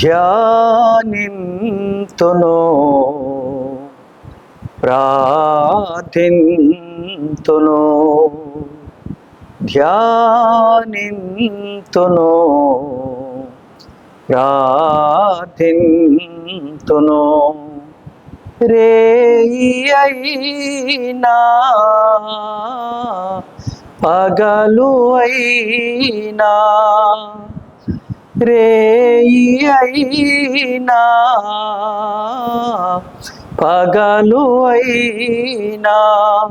ధ్యానింతును ప్రార్థింతును ధ్యానింతును ప్రార్థింతును. రేయైనా పగలు అయినా రేయి అయినా పగలు అయినా.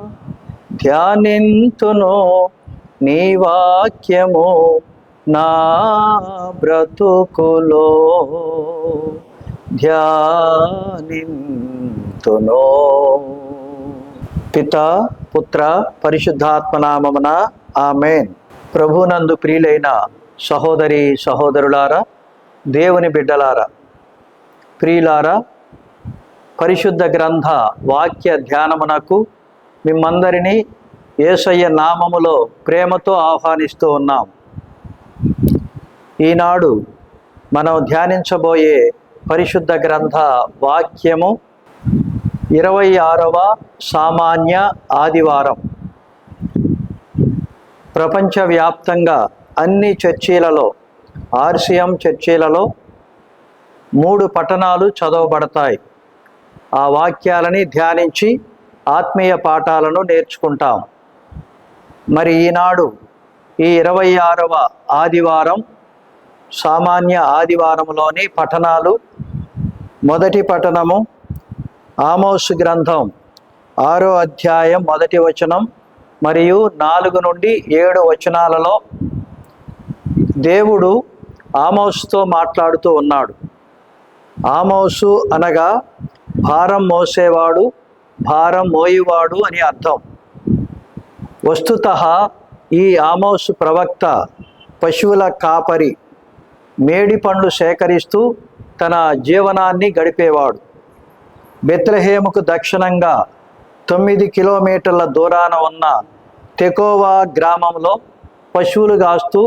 ధ్యానింతును నీ వాక్యము నా బ్రతుకులో. ధ్యానింతును. పిత పుత్ర పరిశుద్ధాత్మనామమున ఆమెన్. ప్రభునందు ప్రియులైన సహోదరి సహోదరులారా దేవుని బిడ్డలారా ప్రియులారా పరిశుద్ధ గ్రంథ వాక్య ధ్యానమునకు మిమ్మందరినీ యేసయ్య నామములో ప్రేమతో ఆహ్వానిస్తూ ఉన్నాం. ఈనాడు మనం ధ్యానించబోయే పరిశుద్ధ గ్రంథ వాక్యము ఇరవై ఆరవ సామాన్య ఆదివారం. ప్రపంచవ్యాప్తంగా అన్ని చర్చీలలో ఆర్సిఎం చర్చీలలో మూడు పట్టణాలు చదవబడతాయి. ఆ వాక్యాలని ధ్యానించి ఆత్మీయ పాఠాలను నేర్చుకుంటాం. మరి ఈనాడు ఈ ఇరవై ఆరవ ఆదివారం సామాన్య ఆదివారంలోని పఠనాలు మొదటి పఠనము ఆమోస్ గ్రంథం ఆరో అధ్యాయం మొదటి వచనం మరియు నాలుగు నుండి ఏడు వచనాలలో దేవుడు ఆమోసుతో మాట్లాడుతూ ఉన్నాడు. ఆమోసు అనగా భారం మోసేవాడు భారం మోయివాడు అని అర్థం. వస్తుత ఈ ఆమోసు ప్రవక్త పశువుల కాపరి మేడి పండ్లు సేకరిస్తూ తన జీవనాన్ని గడిపేవాడు. బెత్లహేముకు దక్షిణంగా తొమ్మిది కిలోమీటర్ల దూరాన ఉన్న తెకోవా గ్రామంలో పశువులు కాస్తూ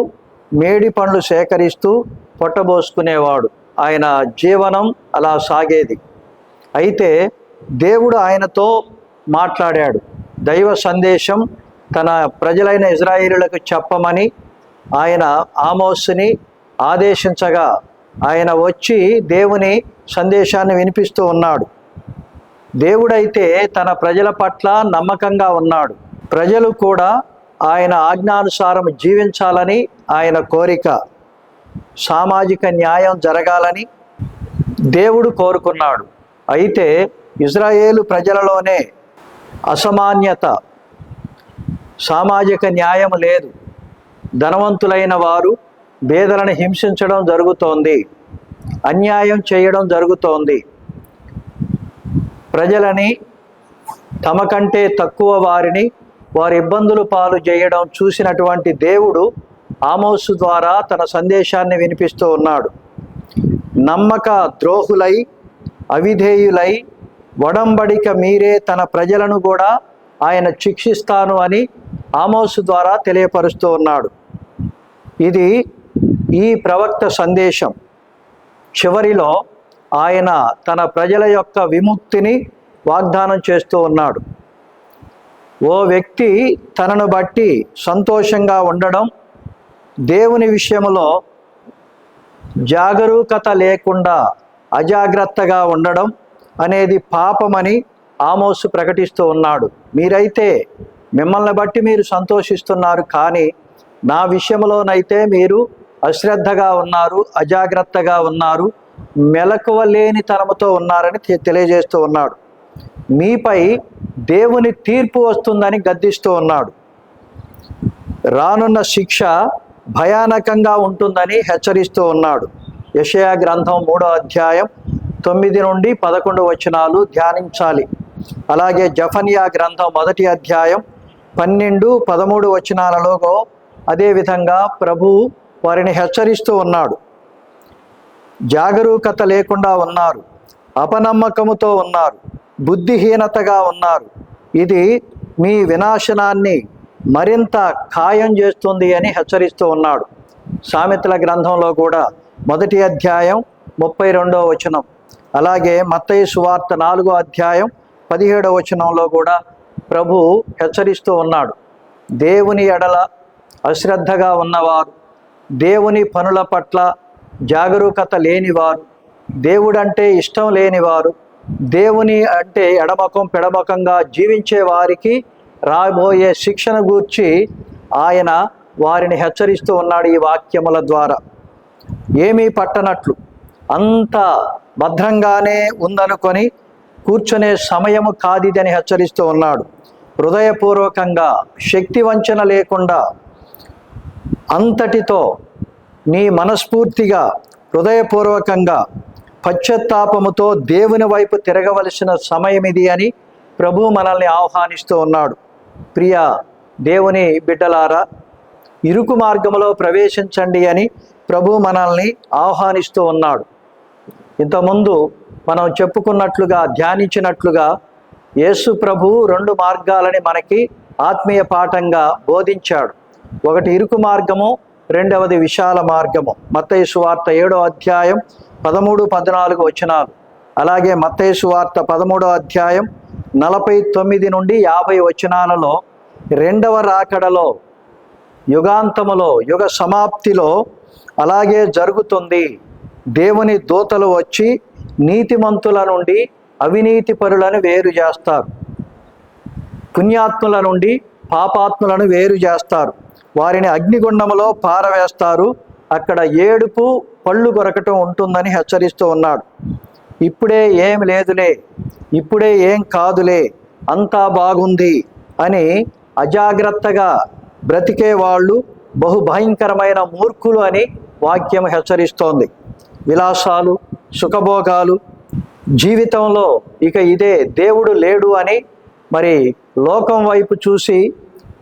మేడి పండ్లు సేకరిస్తూ పొట్టబోసుకునేవాడు. ఆయన జీవనం అలా సాగేది. అయితే దేవుడు ఆయనతో మాట్లాడాడు. దైవ సందేశం తన ప్రజలైన ఇజ్రాయిలులకు చెప్పమని ఆయన ఆమోస్ని ఆదేశించగా ఆయన వచ్చి దేవుని సందేశాన్ని వినిపిస్తూ ఉన్నాడు. దేవుడైతే తన ప్రజల పట్ల నమ్మకంగా ఉన్నాడు. ప్రజలు కూడా ఆయన ఆజ్ఞానుసారం జీవించాలని ఆయన కోరిక. సామాజిక న్యాయం జరగాలని దేవుడు కోరుకున్నాడు. అయితే ఇజ్రాయేలు ప్రజలలోనే అసమాన్యత సామాజిక న్యాయం లేదు. ధనవంతులైన వారు బేదలను హింసించడం జరుగుతోంది. అన్యాయం చేయడం జరుగుతోంది. ప్రజలని తమ కంటే తక్కువ వారిని వారి ఇబ్బందులు పాలు చేయడం చూసినటువంటి దేవుడు ఆమోసు ద్వారా తన సందేశాన్ని వినిపిస్తూ ఉన్నాడు. నమ్మక ద్రోహులై అవిధేయులై వడంబడిక మీరే తన ప్రజలను కూడా ఆయన శిక్షిస్తాను అని ఆమోసు ద్వారా తెలియపరుస్తూ ఉన్నాడు. ఇది ఈ ప్రవక్త సందేశం. చివరిలో ఆయన తన ప్రజల యొక్క విముక్తిని వాగ్దానం చేస్తూ ఉన్నాడు. ఓ వ్యక్తి తనను బట్టి సంతోషంగా ఉండడం దేవుని విషయంలో జాగరూకత లేకుండా అజాగ్రత్తగా ఉండడం అనేది పాపమని ఆమోసు ప్రకటిస్తూ ఉన్నాడు. మీరైతే మిమ్మల్ని బట్టి మీరు సంతోషిస్తున్నారు కానీ నా విషయంలోనైతే మీరు అశ్రద్ధగా ఉన్నారు అజాగ్రత్తగా ఉన్నారు మెలకువ లేని తనముతో ఉన్నారని తెలియజేస్తూ ఉన్నాడు. మీపై దేవుని తీర్పు వస్తుందని గద్దిస్తూ ఉన్నాడు. రానున్న శిక్ష భయానకంగా ఉంటుందని హెచ్చరిస్తూ ఉన్నాడు. యషయా గ్రంథం మూడో అధ్యాయం తొమ్మిది నుండి పదకొండు వచనాలు ధ్యానించాలి. అలాగే జఫనియా గ్రంథం మొదటి అధ్యాయం పన్నెండు పదమూడు వచనాలలో అదేవిధంగా ప్రభు వారిని హెచ్చరిస్తూ ఉన్నాడు. జాగరూకత లేకుండా ఉన్నారు. అపనమ్మకముతో ఉన్నారు. బుద్ధిహీనతగా ఉన్నారు. ఇది మీ వినాశనాన్ని మరింత ఖాయం చేస్తుంది అని హెచ్చరిస్తూ ఉన్నాడు. సామెతల గ్రంథంలో కూడా మొదటి అధ్యాయం ముప్పై రెండో వచనం అలాగే మత్తయి సువార్త నాలుగో అధ్యాయం పదిహేడవ వచనంలో కూడా ప్రభు హెచ్చరిస్తూ ఉన్నాడు. దేవుని ఎడల అశ్రద్ధగా ఉన్నవారు దేవుని పనుల పట్ల జాగరూకత లేనివారు దేవుడంటే ఇష్టం లేనివారు దేవుని అంటే ఎడమకం పెడమకంగా జీవించే వారికి రాబోయే శిక్షణ గూర్చి ఆయన వారిని హెచ్చరిస్తూ ఉన్నాడు ఈ వాక్యముల ద్వారా. ఏమీ పట్టనట్లు అంత భద్రంగానే ఉందనుకొని కూర్చునే సమయము కాదిదని హెచ్చరిస్తూ ఉన్నాడు. హృదయపూర్వకంగా శక్తి వంచన లేకుండా అంతటితో నీ మనస్ఫూర్తిగా హృదయపూర్వకంగా పశ్చాత్తాపముతో దేవుని వైపు తిరగవలసిన సమయం ఇది అని ప్రభు మనల్ని ఆహ్వానిస్తూ ఉన్నాడు. ప్రియ దేవుని బిడ్డలారా ఇరుకు మార్గములో ప్రవేశించండి అని ప్రభు మనల్ని ఆహ్వానిస్తూ ఉన్నాడు. ఇంతకుముందు మనం చెప్పుకున్నట్లుగా ధ్యానించినట్లుగా యేసు ప్రభు రెండు మార్గాలని మనకి ఆత్మీయ పాఠంగా బోధించాడు. ఒకటి ఇరుకు మార్గము రెండవది విశాల మార్గము. మత్తయి సువార్త ఏడో అధ్యాయం పదమూడు పద్నాలుగు వచనాలు. అలాగే మత్తేసు వార్త పదమూడో అధ్యాయం నలభై తొమ్మిది నుండి యాభై వచనాలలో రెండవ రాకడలో యుగాంతములో యుగ సమాప్తిలో అలాగే జరుగుతుంది. దేవుని దూతలు వచ్చి నీతిమంతుల నుండి అవినీతి పరులను వేరు చేస్తారు. పుణ్యాత్ముల నుండి పాపాత్ములను వేరు చేస్తారు. వారిని అగ్నిగుండములో పారవేస్తారు. అక్కడ ఏడుపు పళ్ళు కొరకటం ఉంటుందని హెచ్చరిస్తూ ఉన్నాడు. ఇప్పుడే ఏం లేదులే ఇప్పుడే ఏం కాదులే అంతా బాగుంది అని అజాగ్రత్తగా బ్రతికే వాళ్ళు బహు భయంకరమైన మూర్ఖులు అని వాక్యం హెచ్చరిస్తోంది. విలాసాలు సుఖభోగాలు జీవితంలో ఇక ఇదే దేవుడు లేడు అని మరి లోకం వైపు చూసి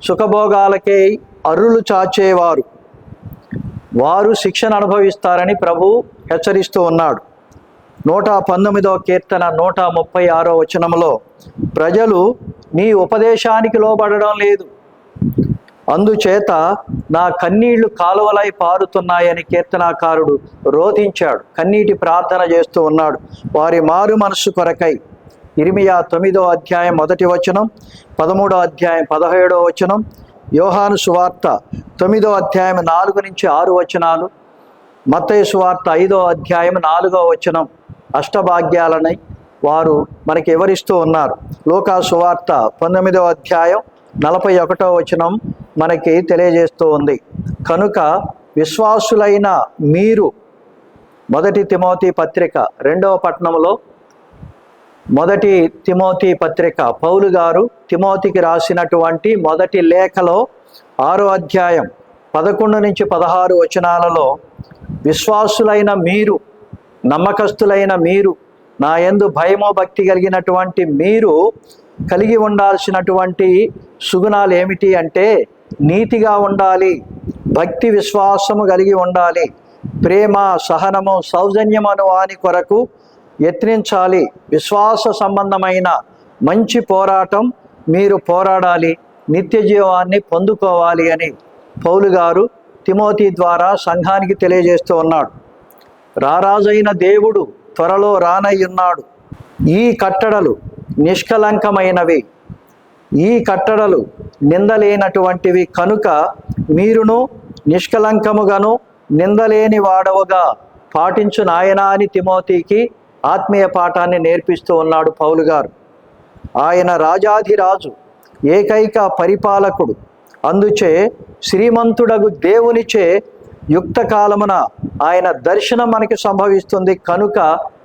సుఖభోగాలకే అరులు చాచేవారు. వారు శిక్షణ అనుభవిస్తారని ప్రభు హెచ్చరిస్తూ ఉన్నాడు. నూట పంతొమ్మిదవ కీర్తన నూట ముప్పై ఆరో వచనంలో ప్రజలు నీ ఉపదేశానికి లోబడడం లేదు. అందుచేత నా కన్నీళ్ళు కాలువలై పారుతున్నాయని కీర్తనాకారుడు రోధించాడు. కన్నీటి ప్రార్థన చేస్తూ ఉన్నాడు. వారి మారు మనస్సు కొరకై ఇరిమియా తొమ్మిదో అధ్యాయం మొదటి వచనం పదమూడో అధ్యాయం పదహేడో వచనం యోహాను సువార్త తొమ్మిదో అధ్యాయం నాలుగు నుంచి ఆరు వచనాలు మత్తయి సువార్త ఐదో అధ్యాయం నాలుగో వచనం అష్టభాగ్యాలని వారు మనకి వివరిస్తూ ఉన్నారు. లోకా సువార్త పంతొమ్మిదో అధ్యాయం నలభై ఒకటో వచనం మనకి తెలియజేస్తూ ఉంది. కనుక విశ్వాసులైన మీరు మొదటి తిమోతి పత్రిక రెండవ పట్టణంలో మొదటి తిమోతి పత్రిక. పౌలు గారు తిమోతికి రాసినటువంటి మొదటి లేఖలో ఆరో అధ్యాయం పదకొండు నుంచి పదహారు వచనాలలో విశ్వాసులైన మీరు నమ్మకస్తులైన మీరు నా ఎందు భయమో భక్తి కలిగినటువంటి మీరు కలిగి ఉండాల్సినటువంటి సుగుణాలు ఏమిటి అంటే నీతిగా ఉండాలి భక్తి విశ్వాసము కలిగి ఉండాలి ప్రేమ సహనము సౌజన్యమను వాని కొరకు యత్నించాలి. విశ్వాస సంబంధమైన మంచి పోరాటం మీరు పోరాడాలి. నిత్య జీవాన్ని పొందుకోవాలి అని పౌలు గారు తిమోతి ద్వారా సంఘానికి తెలియజేస్తూ ఉన్నాడు. రారాజైన దేవుడు త్వరలో రానయ్యున్నాడు. ఈ కట్టడలు నిష్కలంకమైనవి ఈ కట్టడలు నిందలేనటువంటివి కనుక మీరును నిష్కలంకముగాను నిందలేని వాడవుగా పాటించు నాయనా అని తిమోతికి ఆత్మీయ పాఠాన్ని నేర్పిస్తూ ఉన్నాడు పౌలు గారు. ఆయన రాజాధిరాజు ఏకైక పరిపాలకుడు. అందుచే శ్రీమంతుడగు దేవునిచే యుక్త కాలమున ఆయన దర్శనం మనకి సంభవిస్తుంది. కనుక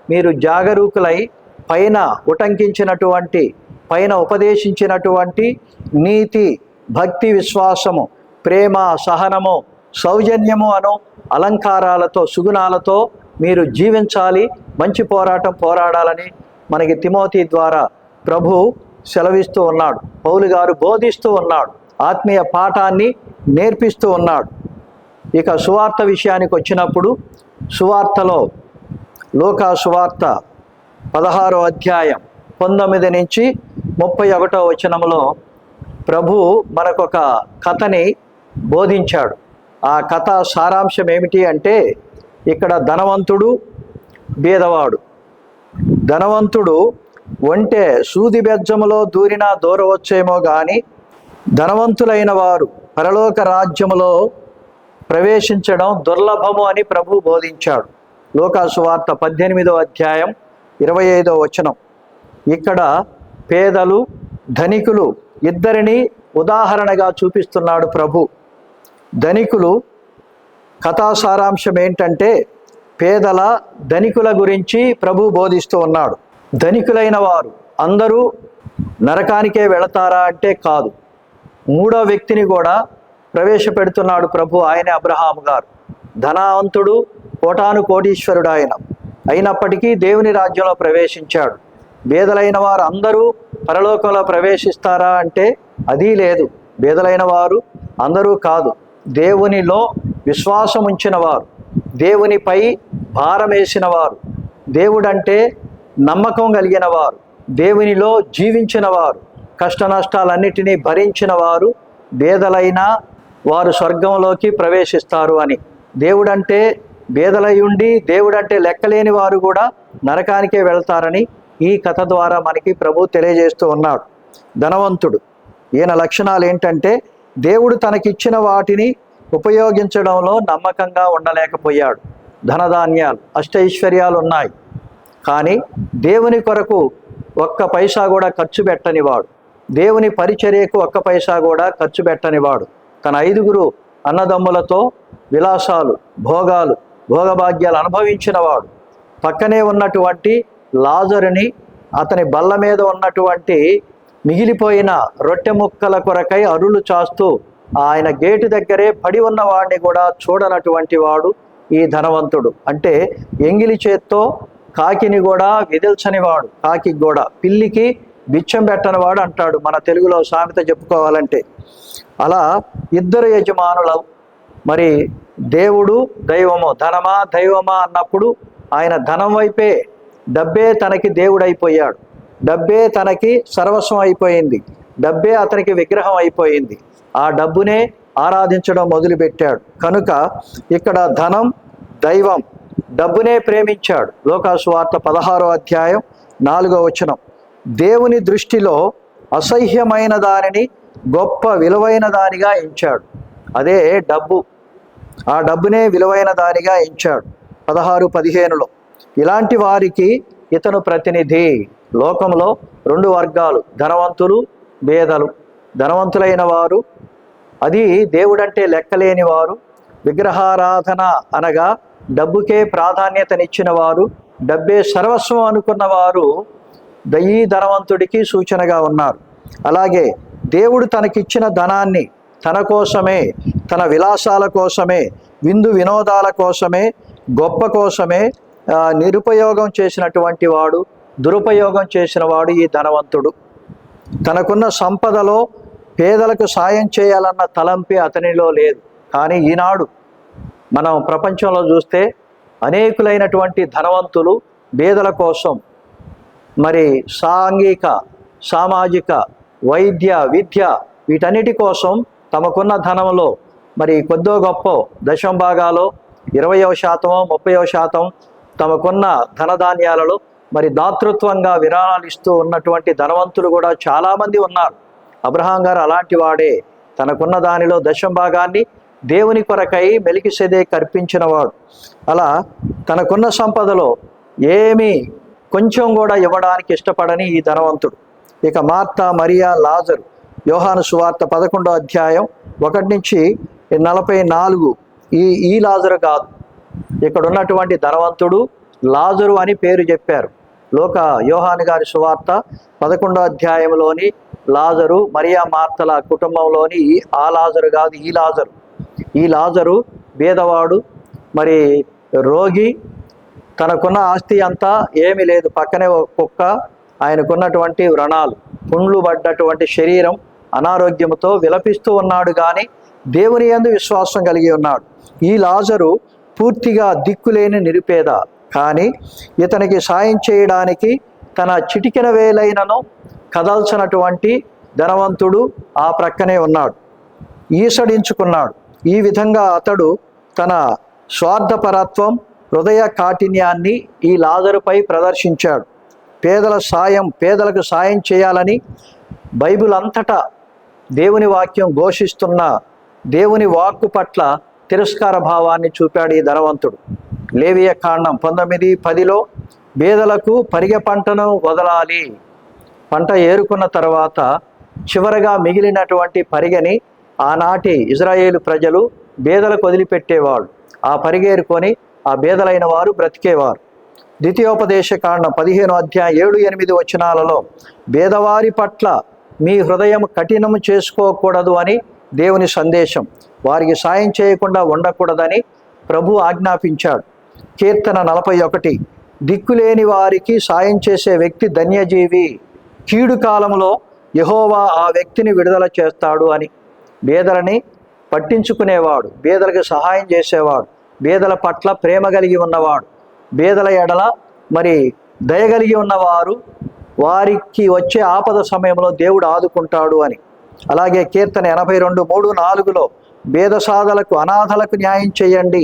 మీరు జాగరూకులై పైన ఉటంకించినటువంటి పైన ఉపదేశించినటువంటి నీతి భక్తి విశ్వాసము ప్రేమ సహనము సౌజన్యము అను అలంకారాలతో సుగుణాలతో మీరు జీవించాలి మంచి పోరాటం పోరాడాలని మనకి తిమోతి ద్వారా ప్రభు సెలవిస్తూ ఉన్నాడు. పౌలు గారు బోధిస్తూ ఉన్నాడు. ఆత్మీయ పాఠాన్ని నేర్పిస్తూ ఉన్నాడు. ఇక సువార్త విషయానికి వచ్చినప్పుడు సువార్తలో లోకా సువార్త పదహారో అధ్యాయం పంతొమ్మిది నుంచి ముప్పై ఒకటో వచనంలో ప్రభు మనకొక కథని బోధించాడు. ఆ కథ సారాంశం ఏమిటి అంటే ఇక్కడ ధనవంతుడు బీదవాడు ధనవంతుడు ఒంటే సూది బెజ్జములో దూరినా దూరవచ్చేమో గాని ధనవంతులైన వారు పరలోక రాజ్యములో ప్రవేశించడం దుర్లభము అని ప్రభు బోధించాడు. లోకాసు వార్త పద్దెనిమిదో అధ్యాయం ఇరవై ఐదో వచనం. ఇక్కడ పేదలు ధనికులు ఇద్దరిని ఉదాహరణగా చూపిస్తున్నాడు ప్రభు. ధనికులు కథా సారాంశం ఏంటంటే పేదల ధనికుల గురించి ప్రభు బోధిస్తూ ఉన్నాడు. ధనికులైన వారు అందరూ నరకానికే వెళతారా అంటే కాదు. మూడో వ్యక్తిని కూడా ప్రవేశపెడుతున్నాడు ప్రభు ఆయన అబ్రహాము గారు. ధనవంతుడు కోటాను కోటీశ్వరుడు ఆయన అయినప్పటికీ దేవుని రాజ్యంలో ప్రవేశించాడు. బేదలైన వారు అందరూ పరలోకంలో ప్రవేశిస్తారా అంటే అదీ లేదు. బేదలైన వారు అందరూ కాదు. దేవునిలో విశ్వాసం ఉంచినవారు దేవునిపై భారమేసినవారు వారు దేవుడంటే నమ్మకం కలిగిన వారు దేవునిలో జీవించిన వారు కష్ట నష్టాలన్నిటినీ భరించిన వారు బేదలైన వారు స్వర్గంలోకి ప్రవేశిస్తారు అని. దేవుడంటే బేదలై ఉండి దేవుడంటే లెక్కలేని వారు కూడా నరకానికే వెళ్తారని ఈ కథ ద్వారా మనకి ప్రభు తెలియజేస్తూ ఉన్నాడు. ధనవంతుడు. ఈయన లక్షణాలు ఏంటంటే దేవుడు తనకిచ్చిన వాటిని ఉపయోగించడంలో నమ్మకంగా ఉండలేకపోయాడు. ధనధాన్యాలు అష్టైశ్వర్యాలు ఉన్నాయి కానీ దేవుని కొరకు ఒక్క పైసా కూడా ఖర్చు పెట్టనివాడు దేవుని పరిచర్యకు ఒక్క పైసా కూడా ఖర్చు పెట్టనివాడు తన ఐదుగురు అన్నదమ్ములతో విలాసాలు భోగాలు భోగభాగ్యాలు అనుభవించినవాడు పక్కనే ఉన్నటువంటి లాజరుని అతని బల్ల మీద ఉన్నటువంటి మిగిలిపోయిన రొట్టె ముక్కల కొరకై అరులు చాస్తూ ఆయన గేటు దగ్గరే పడి ఉన్న వాడిని కూడా చూడనటువంటి వాడు ఈ ధనవంతుడు. అంటే ఎంగిలి చేత్తో కాకిని కూడా విదిల్చని వాడు కాకి కూడా పిల్లికి బిచ్చం పెట్టని వాడు అంటాడు మన తెలుగులో సామెత చెప్పుకోవాలంటే. అలా ఇద్దరు యజమానుల మరి దేవుడు దైవము ధనమా దైవమా అన్నప్పుడు ఆయన ధనం వైపే డబ్బే తనకి దేవుడైపోయాడు. డబ్బే తనకి సర్వస్వం అయిపోయింది. డబ్బే అతనికి విగ్రహం అయిపోయింది. ఆ డబ్బునే ఆరాధించడం మొదలుపెట్టాడు. కనుక ఇక్కడ ధనం దైవం డబ్బునే ప్రేమించాడు. లోకాసువార్త పదహారో అధ్యాయం నాలుగో వచనం. దేవుని దృష్టిలో అసహ్యమైన దానిని గొప్ప విలువైన దానిగా ఎంచాడు. అదే డబ్బు. ఆ డబ్బునే విలువైన దానిగా ఎంచాడు. పదహారు పదిహేనులో. ఇలాంటి వారికి ఇతను ప్రతినిధి. లోకంలో రెండు వర్గాలు ధనవంతులు బేదలు. ధనవంతులైన వారు అది దేవుడంటే లెక్కలేని వారు. విగ్రహారాధన అనగా డబ్బుకే ప్రాధాన్యతనిచ్చిన వారు డబ్బే సర్వస్వం అనుకున్న వారు దయీ ధనవంతుడికి సూచనగా ఉన్నారు. అలాగే దేవుడు తనకిచ్చిన ధనాన్ని తన కోసమే తన విలాసాల కోసమే విందు వినోదాల కోసమే గొప్ప కోసమే నిరుపయోగం చేసినటువంటి వాడు దురుపయోగం చేసిన వాడు ఈ ధనవంతుడు. తనకున్న సంపదలో పేదలకు సాయం చేయాలన్న తలంపి అతనిలో లేదు. కానీ ఈనాడు మనం ప్రపంచంలో చూస్తే అనేకులైనటువంటి ధనవంతులు పేదల కోసం మరి సాంఘిక సామాజిక వైద్య విద్య వీటన్నిటి కోసం తమకున్న ధనంలో మరి కొద్దో గొప్ప దశం భాగాలో ఇరవయో శాతమో ముప్పయో శాతం తమకున్న ధనధాన్యాలలో మరి దాతృత్వంగా విరాళాలు ఇస్తూ ఉన్నటువంటి ధనవంతులు కూడా చాలామంది ఉన్నారు. అబ్రహాం గారు అలాంటి వాడే. తనకున్న దానిలో దశం భాగాన్ని దేవుని కొరకై మెలికిసెదే కర్పించినవాడు అలా తనకున్న సంపదలో ఏమీ కొంచెం కూడా ఇవ్వడానికి ఇష్టపడని ఈ ధనవంతుడు. ఇక మార్తా మరియా లాజరు. యోహాను సువార్త పదకొండో అధ్యాయం ఒకటి నుంచి నలభై నాలుగు. ఈ ఈ లాజరు కాదు. ఇక్కడ ఉన్నటువంటి ధనవంతుడు లాజరు అని పేరు చెప్పారు. లోక యోహాను గారి సువార్త పదకొండో అధ్యాయంలోని లాజరు మరియా మార్తల కుటుంబంలోని ఆ లాజరు కాదు ఈ లాజరు. ఈ లాజరు బీదవాడు మరి రోగి తనకున్న ఆస్తి అంతా ఏమీ లేదు. పక్కనే ఒక కుక్క ఆయనకున్నటువంటి వ్రణాలు. పుండ్లు పడ్డటువంటి శరీరం అనారోగ్యంతో విలపిస్తూ ఉన్నాడు కానీ దేవుని యందు విశ్వాసం కలిగి ఉన్నాడు. ఈ లాజరు పూర్తిగా దిక్కులేని నిరుపేద. కానీ ఇతనికి సాయం చేయడానికి తన చిటికిన వేలైనను కదల్చినటువంటి ధనవంతుడు ఆ ప్రక్కనే ఉన్నాడు. ఈసడించుకున్నాడు. ఈ విధంగా అతడు తన స్వార్థపరత్వం హృదయ కాఠిన్యాన్ని ఈ లాజరుపై ప్రదర్శించాడు. పేదల సాయం పేదలకు సాయం చేయాలని బైబిల్ అంతటా దేవుని వాక్యం ఘోషిస్తున్న దేవుని వాక్కు పట్ల తిరస్కార భావాన్ని చూపాడు ఈ ధనవంతుడు. లేవియ కాండం పంతొమ్మిది పదిలో బేదలకు పరిగె పంటను వదలాలి పంట ఏరుకున్న తర్వాత చివరగా మిగిలినటువంటి పరిగని ఆనాటి ఇజ్రాయేలు ప్రజలు బేదలకు వదిలిపెట్టేవాళ్ళు. ఆ పరిగేరుకొని ఆ బేదలైన వారు బ్రతికేవారు. ద్వితీయోపదేశ కాండం పదిహేను అధ్యాయ ఏడు ఎనిమిది వచనాలలో బేదవారి పట్ల మీ హృదయం కఠినం చేసుకోకూడదు అని దేవుని సందేశం. వారికి సాయం చేయకుండా ఉండకూడదని ప్రభు ఆజ్ఞాపించాడు. కీర్తన నలభై ఒకటి. దిక్కులేని వారికి సాయం చేసే వ్యక్తి ధన్యజీవి. కీడు కాలంలో యహోవా ఆ వ్యక్తిని విడుదల చేస్తాడు అని. బీదలని పట్టించుకునేవాడు బీదలకు సహాయం చేసేవాడు బీదల పట్ల ప్రేమ కలిగి ఉన్నవాడు బీదల ఎడల మరి దయగలిగి ఉన్నవారు వారికి వచ్చే ఆపద సమయంలో దేవుడు ఆదుకుంటాడు అని. అలాగే కీర్తన ఎనభై రెండు మూడు నాలుగులో బేదసాధలకు అనాథలకు న్యాయం చేయండి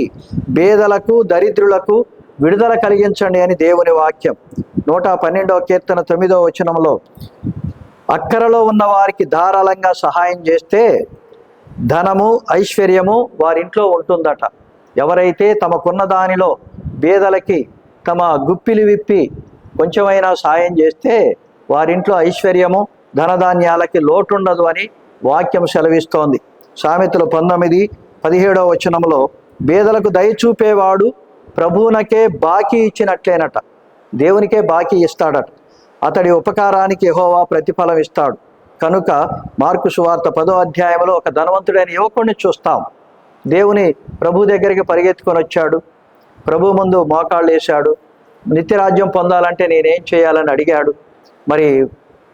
బేదలకు దరిద్రులకు విడుదల కలిగించండి అని దేవుని వాక్యం. నూట పన్నెండవ కీర్తన తొమ్మిదవ వచనంలో అక్కరలో ఉన్న వారికి ధారాళంగా సహాయం చేస్తే ధనము ఐశ్వర్యము వారింట్లో ఉంటుందట. ఎవరైతే తమకున్న దానిలో బేదలకి తమ గుప్పిలు విప్పి కొంచెమైనా సాయం చేస్తే వారింట్లో ఐశ్వర్యము ధనధాన్యాలకి లోటుండదు అని వాక్యం సెలవిస్తోంది. సామెతలు పంతొమ్మిది పదిహేడవ వచనంలో బేదలకు దయ చూపేవాడు ప్రభువునకే బాకీ ఇచ్చినట్లేనట. దేవునికే బాకీ ఇస్తాడట. అతడి ఉపకారానికి యహోవా ప్రతిఫలం ఇస్తాడు. కనుక మార్కు సువార్త పదో అధ్యాయంలో ఒక ధనవంతుడైన యువకుడిని చూస్తాం. దేవుని ప్రభు దగ్గరికి పరిగెత్తుకొని వచ్చాడు. ప్రభు ముందు మోకాళ్ళు వేశాడు. నిత్యరాజ్యం పొందాలంటే నేనేం చేయాలని అడిగాడు. మరి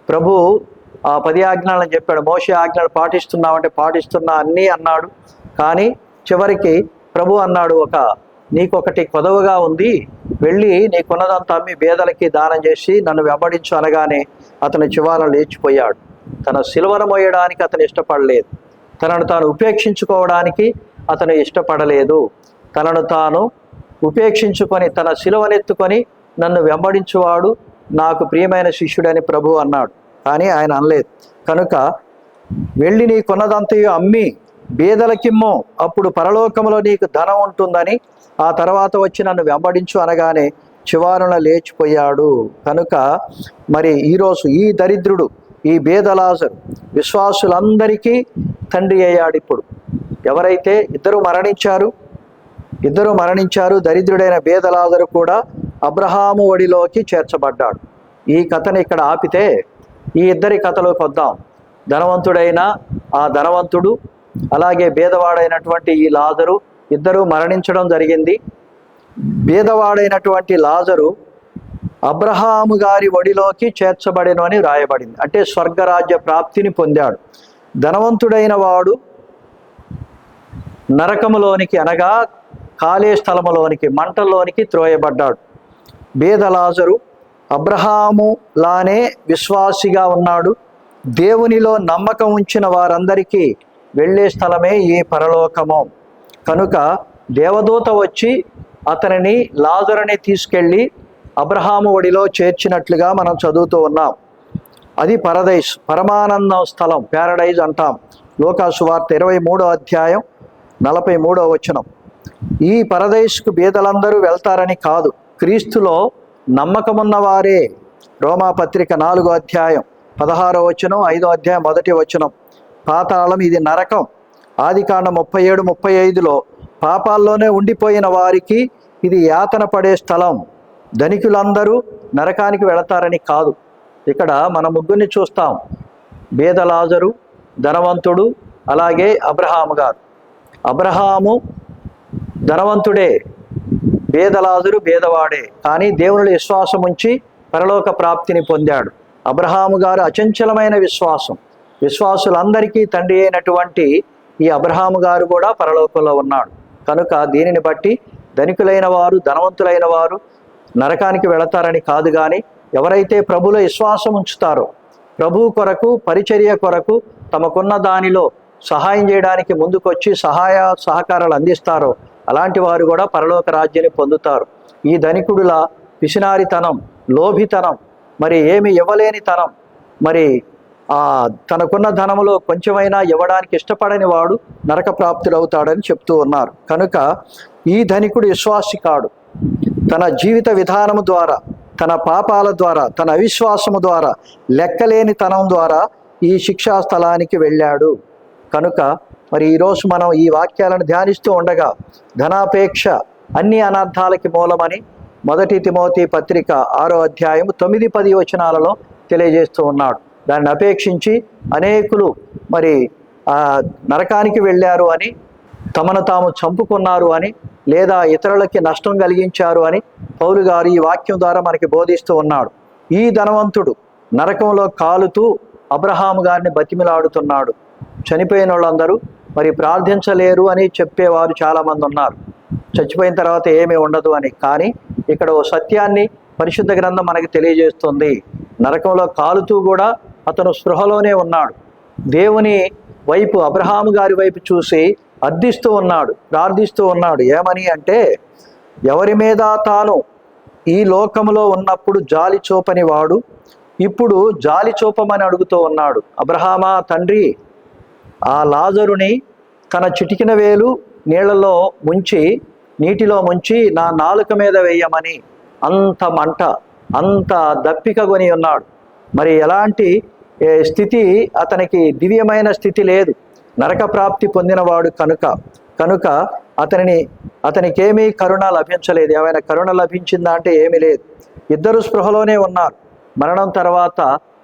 ప్రభు ఆ పది ఆజ్ఞలను చెప్పాడు. మోసే ఆజ్ఞలు పాటిస్తున్నామంటే పాటిస్తున్నా అన్నీ అన్నాడు. కానీ చివరికి ప్రభు అన్నాడు ఒక నీకొకటి కొదవగా ఉంది. వెళ్ళి నీకున్నదంతా అమ్మి బేదలకి దానం చేసి నన్ను వెంబడించు అనగానే అతను చివాలను లేచిపోయాడు. తన సిలువను మోయడానికి అతను ఇష్టపడలేదు. తనను తాను ఉపేక్షించుకోవడానికి అతను ఇష్టపడలేదు. తనను తాను ఉపేక్షించుకొని తన సిలువనెత్తుకొని నన్ను వెంబడించువాడు నాకు ప్రియమైన శిష్యుడని ప్రభు అన్నాడు. కానీ ఆయన అనలేదు. కనుక వెళ్ళి నీకున్నదంతయు అమ్మి బీదలకిమ్మో అప్పుడు పరలోకంలో నీకు ధనం ఉంటుందని ఆ తర్వాత వచ్చి నన్ను వెంబడించు అనగానే చివారున లేచిపోయాడు. కనుక మరి ఈరోజు ఈ దరిద్రుడు ఈ బేదలాజరు విశ్వాసులందరికీ తండ్రి అయ్యాడు ఇప్పుడు. ఎవరైతే ఇద్దరు మరణించారు ఇద్దరు మరణించారు దరిద్రుడైన బేదలాజరు కూడా అబ్రహాము ఒడిలోకి చేర్చబడ్డాడు. ఈ కథని ఇక్కడ ఆపితే ఈ ఇద్దరి కథలోకి వద్దాం. ధనవంతుడైన ఆ ధనవంతుడు అలాగే భేదవాడైనటువంటి ఈ లాజరు ఇద్దరు మరణించడం జరిగింది. భేదవాడైనటువంటి లాజరు అబ్రహాము గారి ఒడిలోకి చేర్చబడెను అని రాయబడింది. అంటే స్వర్గరాజ్య ప్రాప్తిని పొందాడు. ధనవంతుడైన వాడు నరకములోనికి అనగా కాలే స్థలములోనికి మంటల్లోనికి త్రోయబడ్డాడు. బేదలాజరు అబ్రహాము లానే విశ్వాసిగా ఉన్నాడు. దేవునిలో నమ్మకం ఉంచిన వారందరికీ వెళ్ళే స్థలమే ఈ పరలోకము. కనుక దేవదూత వచ్చి అతనిని లాజరుని తీసుకెళ్ళి అబ్రహాము ఒడిలో చేర్చినట్లుగా మనం చదువుతూ ఉన్నాం. అది పరదైస్ పరమానందం స్థలం ప్యారడైజ్ అంటాం. లోకాసు వార్త ఇరవై మూడో అధ్యాయం నలభై మూడో వచనం. ఈ పరదైస్కు బీదలందరూ వెళ్తారని కాదు క్రీస్తులో నమ్మకమున్నవారే రోమాపత్రిక నాలుగో అధ్యాయం పదహారో వచనం ఐదో అధ్యాయం మొదటి వచనం. పాతాళం ఇది నరకం. ఆదికాండ ముప్పై ఏడు ముప్పై ఐదులో పాపాల్లోనే ఉండిపోయిన వారికి ఇది యాతన పడే స్థలం. ధనికులందరూ నరకానికి వెళతారని కాదు. ఇక్కడ మన ముగ్గురిని చూస్తాం. బేదలాజరు ధనవంతుడు అలాగే అబ్రహాము గారు. అబ్రహాము ధనవంతుడే బేదలాజరు బేదవాడే కానీ దేవుని విశ్వాసం ఉంచి పరలోక ప్రాప్తిని పొందాడు. అబ్రహాము గారు అచంచలమైన విశ్వాసం. విశ్వాసులందరికీ తండ్రి అయినటువంటి ఈ అబ్రహాము గారు కూడా పరలోకంలో ఉన్నాడు. కనుక దీనిని బట్టి ధనికులైన వారు ధనవంతులైన వారు నరకానికి వెళతారని కాదు కానీ ఎవరైతే ప్రభులో విశ్వాసం ఉంచుతారో ప్రభు కొరకు పరిచర్య కొరకు తమకున్న దానిలో సహాయం చేయడానికి ముందుకొచ్చి సహాయ సహకారాలు అందిస్తారో అలాంటి వారు కూడా పరలోక రాజ్యాన్ని పొందుతారు. ఈ ధనికుడుల పిసినారితనం లోభితనం మరి ఏమి ఇవ్వలేని తనం మరి తనకున్న ధనములో కొంచెమైనా ఇవ్వడానికి ఇష్టపడని వాడు నరక ప్రాప్తులవుతాడని చెప్తూ ఉన్నారు. కనుక ఈ ధనికుడు విశ్వాసి కాడు. తన జీవిత విధానము ద్వారా తన పాపాల ద్వారా తన అవిశ్వాసము ద్వారా లెక్కలేని తనం ద్వారా ఈ శిక్షా స్థలానికి వెళ్ళాడు. కనుక మరి ఈరోజు మనం ఈ వాక్యాలను ధ్యానిస్తూ ఉండగా ధనాపేక్ష అన్ని అనర్థాలకి మూలమని మొదటి తిమోతి పత్రిక ఆరో అధ్యాయం తొమ్మిది పది వచనాలలో తెలియజేస్తూ ఉన్నాడు. దాన్ని అపేక్షించి అనేకులు మరి నరకానికి వెళ్ళారు అని తమను తాము చంపుకున్నారు అని లేదా ఇతరులకి నష్టం కలిగించారు అని పౌలు గారు ఈ వాక్యం ద్వారా మనకి బోధిస్తూ ఉన్నాడు. ఈ ధనవంతుడు నరకంలో కాలుతూ అబ్రహాము గారిని బతిమిలాడుతున్నాడు. చనిపోయిన వాళ్ళందరూ మరి ప్రార్థించలేరు అని చెప్పేవారు చాలామంది ఉన్నారు. చచ్చిపోయిన తర్వాత ఏమీ ఉండదు అని. కానీ ఇక్కడ ఓ సత్యాన్ని పరిశుద్ధ గ్రంథం మనకి తెలియజేస్తుంది. నరకంలో కాలుతూ కూడా అతను స్పృహలోనే ఉన్నాడు. దేవుని వైపు అబ్రహాము గారి వైపు చూసి అర్థిస్తూ ఉన్నాడు ప్రార్థిస్తూ ఉన్నాడు. ఏమని అంటే ఎవరి మీద తాను ఈ లోకంలో ఉన్నప్పుడు జాలి చూపని వాడు ఇప్పుడు జాలి చూపమని అడుగుతూ ఉన్నాడు. అబ్రహామా తండ్రి ఆ లాజరుని తన చిటికిన వేలు నీళ్ళలో ముంచి నీటిలో ముంచి నా నాలుక మీద వేయమని అంత మంట అంత దప్పిక కొని ఉన్నాడు. మరి ఎలాంటి స్థితి అతనికి దివ్యమైన స్థితి లేదు. నరక ప్రాప్తి పొందినవాడు కనుక కనుక అతనిని అతనికేమీ కరుణ లభించలేదు. ఏమైనా కరుణ లభించిందా అంటే ఏమీ లేదు. ఇద్దరు స్పృహలోనే ఉన్నారు. మరణం తర్వాత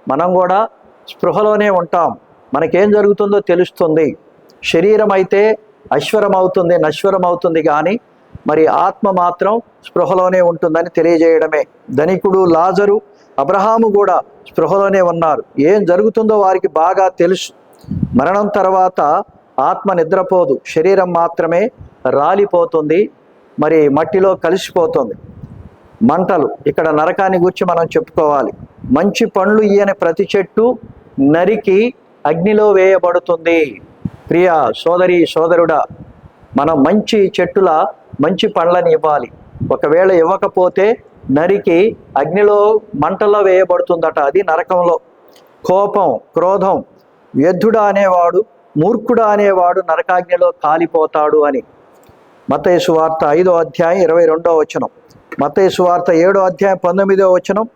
మనం కూడా స్పృహలోనే ఉంటాం. మనకేం జరుగుతుందో తెలుస్తుంది. శరీరం అయితే అశ్వరం అవుతుంది నశ్వరం అవుతుంది కానీ మరి ఆత్మ మాత్రం స్పృహలోనే ఉంటుందని తెలియజేయడమే. ధనికుడు లాజరు అబ్రహాము కూడా స్పృహలోనే ఉన్నారు. ఏం జరుగుతుందో వారికి బాగా తెలుసు. మరణం తర్వాత ఆత్మ నిద్రపోదు. శరీరం మాత్రమే రాలిపోతుంది. మరి మట్టిలో కలిసిపోతుంది. మంటలు. ఇక్కడ నరకాన్ని గురించి మనం చెప్పుకోవాలి. మంచి పండ్లు ఈయన ప్రతి చెట్టు నరికి అగ్నిలో వేయబడుతుంది. ప్రియ సోదరి సోదరుడా మనం మంచి చెట్టుల మంచి పండ్లని ఇవ్వాలి. ఒకవేళ ఇవ్వకపోతే నరికి అగ్నిలో మంటలో వేయబడుతుందట. అది నరకంలో. కోపం క్రోధం వ్యర్థుడా అనేవాడు మూర్ఖుడా అనేవాడు నరకాగ్నిలో కాలిపోతాడు అని. మతేసు వార్త ఐదో అధ్యాయం ఇరవై రెండో వచనం. మతేసు వార్త ఏడో అధ్యాయం పంతొమ్మిదో వచనం.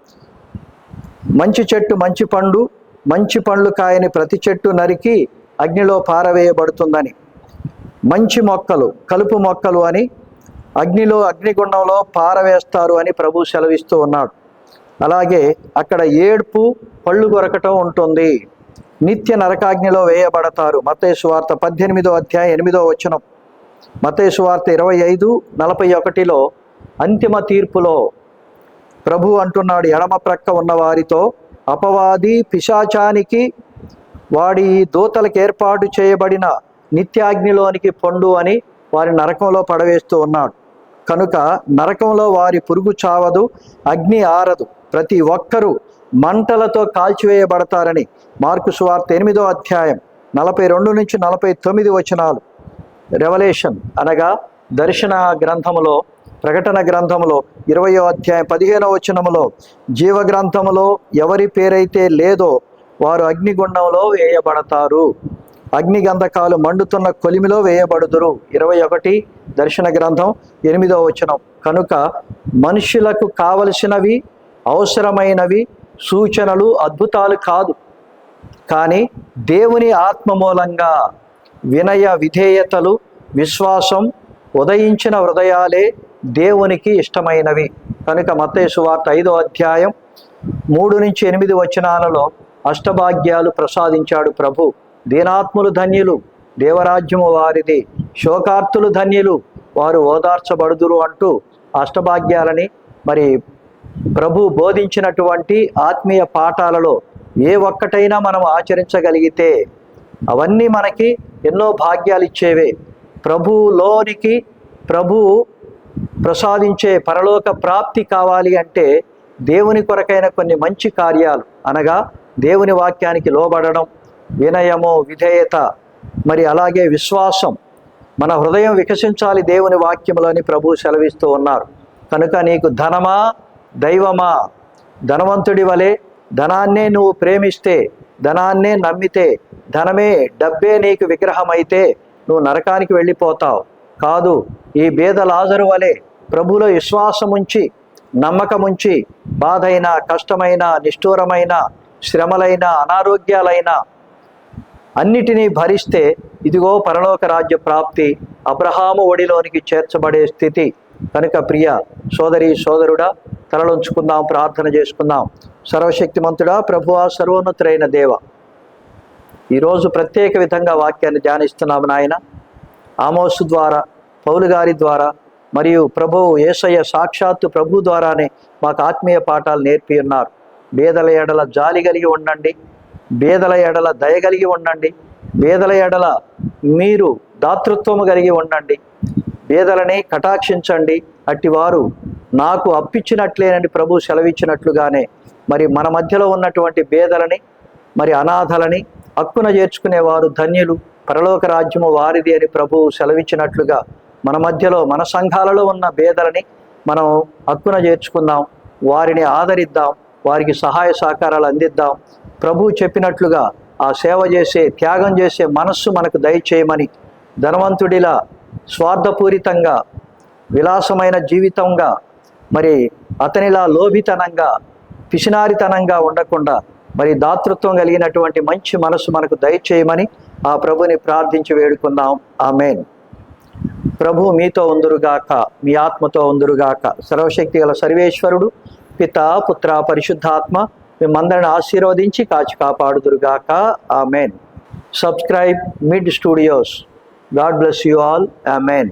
మంచి చెట్టు మంచి పండు మంచి పండ్లు కాయని ప్రతి చెట్టు నరికి అగ్నిలో పారవేయబడుతుందని. మంచి మొక్కలు కలుపు మొక్కలు అని అగ్నిలో అగ్నిగుండంలో పారవేస్తారు అని ప్రభు సెలవిస్తూ ఉన్నాడు. అలాగే అక్కడ ఏడ్పు పళ్ళు కొరకటం ఉంటుంది. నిత్య నరకాగ్నిలో వేయబడతారు. మతేశ్వార్త పద్దెనిమిదో అధ్యాయం ఎనిమిదో వచనం. మతేశ్వార్త ఇరవై ఐదు నలభై ఒకటిలో అంతిమ తీర్పులో ప్రభు అంటున్నాడు ఎడమ ప్రక్క ఉన్న వారితో అపవాది పిశాచానికి వాడి దూతలకు ఏర్పాటు చేయబడిన నిత్యాగ్నిలోనికి పొండు అని వారి నరకంలో పడవేస్తూ ఉన్నాడు. కనుక నరకంలో వారి పురుగు చావదు అగ్ని ఆరదు. ప్రతి ఒక్కరూ మంటలతో కాల్చివేయబడతారని మార్కు సువార్త ఎనిమిదో అధ్యాయం నలభై రెండు నుంచి నలభై తొమ్మిది వచనాలు. రెవలేషన్ అనగా దర్శన గ్రంథములో ప్రకటన గ్రంథములో ఇరవయో అధ్యాయం పదిహేనో వచనములో జీవ గ్రంథములో ఎవరి పేరైతే లేదో వారు అగ్నిగుండంలో వేయబడతారు. అగ్నిగంధకాలు మండుతున్న కొలిమిలో వేయబడుదురు. ఇరవై ఒకటి దర్శన గ్రంథం ఎనిమిదో వచనం. కనుక మనుషులకు కావలసినవి అవసరమైనవి సూచనలు అద్భుతాలు కాదు. కానీ దేవుని ఆత్మ మూలంగా వినయ విధేయతలు విశ్వాసం ఉదయించిన హృదయాలే దేవునికి ఇష్టమైనవి. కనుక మతేసు వార్త ఐదో అధ్యాయం మూడు నుంచి ఎనిమిది వచనాలలో అష్టభాగ్యాలు ప్రసాదించాడు ప్రభు. దీనాత్ములు ధన్యులు. దేవరాజ్యము వారిది. శోకార్తులు ధన్యులు వారు ఓదార్చబడుదురు అంటూ అష్టభాగ్యాలని మరి ప్రభు బోధించినటువంటి ఆత్మీయ పాఠాలలో ఏ ఒక్కటైనా మనం ఆచరించగలిగితే అవన్నీ మనకి ఎన్నో భాగ్యాలు ఇచ్చేవే. ప్రభులోనికి ప్రభు ప్రసాదించే పరలోక ప్రాప్తి కావాలి అంటే దేవుని కొరకైన కొన్ని మంచి కార్యాలు అనగా దేవుని వాక్యానికి లోబడడం వినయము విధేయత మరి అలాగే విశ్వాసం. మన హృదయం వికసించాలి దేవుని వాక్యములని ప్రభు సెలవిస్తూ ఉన్నారు. కనుక నీకు ధనమా? దైవమా? ధనవంతుడి వలె ధనాన్నే నువ్వు ప్రేమిస్తే ధనాన్నే నమ్మితే ధనమే డబ్బే నీకు విగ్రహమైతే నువ్వు నరకానికి వెళ్ళిపోతావు. కాదు ఈ బేద లాజరు వలె ప్రభులో విశ్వాసముంచి నమ్మకముంచి బాధైన కష్టమైన నిష్ఠూరమైన శ్రమలైన అనారోగ్యాలైన అన్నిటినీ భరిస్తే ఇదిగో పరలోక రాజ్య ప్రాప్తి అబ్రహాము ఒడిలోనికి చేర్చబడే స్థితి. కనుక ప్రియ సోదరి సోదరుడా తలలుంచుకుందాం ప్రార్థన చేసుకుందాం. సర్వశక్తిమంతుడా ప్రభువా సర్వోన్నతుడైన దేవ. ఈరోజు ప్రత్యేక విధంగా వాక్యాన్ని ధ్యానిస్తున్నాము నాయన. ఆమోసు ద్వారా పౌలు గారి ద్వారా మరియు ప్రభువు యేసయ్య సాక్షాత్తు ప్రభు ద్వారానే మాకు ఆత్మీయ పాఠాలు నేర్పి ఉన్నారు. బేదల ఎడల జాలి కలిగి ఉండండి. బేదల ఎడల దయ కలిగి ఉండండి. బేదల ఎడల మీరు దాతృత్వము కలిగి ఉండండి. బేదలని కటాక్షించండి. అట్టివారు నాకు అప్పిచ్చినట్లేనని ప్రభు సెలవిచ్చినట్లుగానే మరి మన మధ్యలో ఉన్నటువంటి బేదలని మరి అనాథలని హక్కున చేర్చుకునేవారు ధన్యులు. పరలోక రాజ్యము వారిది అని ప్రభువు సెలవిచ్చినట్లుగా మన మధ్యలో మన సంఘాలలో ఉన్న బేదలని మనం హక్కున చేర్చుకుందాం. వారిని ఆదరిద్దాం. వారికి సహాయ సహకారాలు అందిద్దాం. ప్రభు చెప్పినట్లుగా ఆ సేవ చేసే త్యాగం చేసే మనస్సు మనకు దయచేయమని ధనవంతుడిలా స్వార్థపూరితంగా విలాసమైన జీవితంగా మరి అతనిలా లోభితనంగా పిసినారితనంగా ఉండకుండా మరి దాతృత్వం కలిగినటువంటి మంచి మనసు మనకు దయచేయమని ఆ ప్రభుని ప్రార్థించి వేడుకుందాం. ఆమెన్. ప్రభు మీతో ఉందురుగాక మీ ఆత్మతో ఉందురుగాక. సర్వశక్తి గల సర్వేశ్వరుడు పిత పుత్ర పరిశుద్ధాత్మ మిమ్మందరిని ఆశీర్వదించి కాచి కాపాడుదురుగాక. Main subscribe mid studios God bless you all ఆ మెయిన్